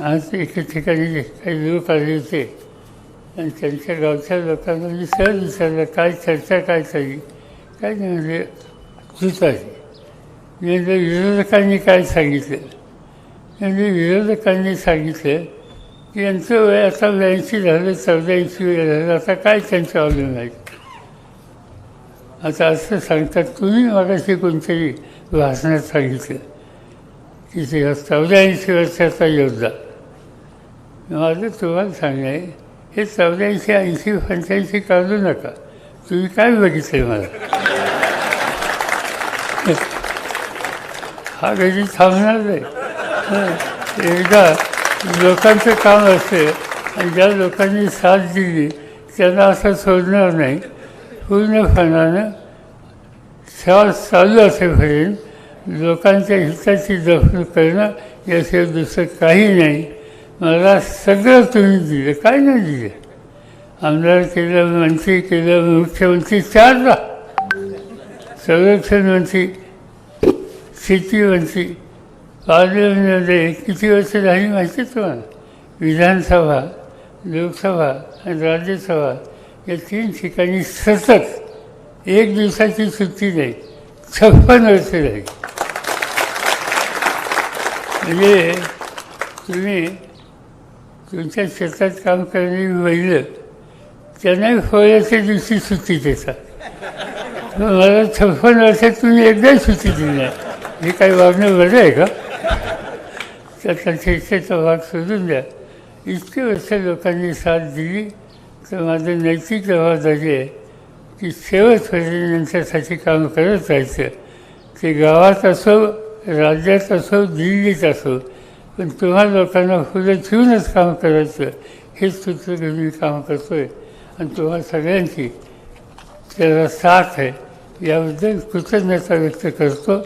आज एके ठिकाणी काही लोक आले होते. आणि त्यांच्या गावच्या लोकांना मी सहज विचारलं काय चर्चा काय चालली काय नाही म्हणजे तुताची म्हणजे विरोधकांनी काय सांगितलं? म्हणजे विरोधकांनी सांगितलं की यांचं वय आता ब्याऐंशी झालं चौऱ्याऐंशी वय झालं आता काय त्यांचं अवलंबून आहे? आता असं सांगतात तुम्ही मागाशी कोणतरी भाषणात सांगितलं की ते ऐंशी वर्षाचा योद्धा. माझं तुम्हाला सांगणं आहे हे चौऱ्याऐंशी ऐंशी पंच्याऐंशी काढू नका. तुम्ही काय बघितलं मला? हा कधी थांबणार नाही. एकदा लोकांचं काम असते आणि ज्या लोकांनी साथ दिली त्यांना असं सोडणार नाही. पूर्णपणानं श्वास चालू असेपर्यंत लोकांच्या हिताची जपणूक करणं याशिवाय दुसरं काही नाही. मला सगळं तुम्ही दिलं काय नाही दिलं. आमदार केलं मंत्री केलं मुख्यमंत्री चारदा संरक्षण मंत्री शेती मंत्री पार्लमेंटमध्ये म्हणजे किती वर्ष झाली माहिती तुम्हाला? विधानसभा लोकसभा आणि राज्यसभा या तीन ठिकाणी सतत एक दिवसाची सुट्टी नाही छप्पन वर्ष राहील म्हणजे तुम्ही तुमच्या शेतात काम करणारी बैलं त्यांनाही फळ्याच्या दिवशी सुट्टी देतात. मला छप्पन वर्षात तुम्ही एकदाही सुट्टी दिली नाही हे काही वागणं बरं आहे का? त्याचा शिक्षेचा भाग सोडून द्या. इतके वर्ष लोकांनी साथ दिली तर माझं नैतिक जबाबदारी आहे की शेवटपर्यंत यांच्यासाठी काम करत राहायचं. ते गावात असो राज्यात असो दिल्लीत असो पण तुम्हा लोकांना पुढे ठेवूनच काम करायचं. हेच सूत्र घेऊन मी काम करतो आहे आणि तुम्हा सगळ्यांची त्याला साथ आहे. याबद्दल कृतज्ञता व्यक्त करतो.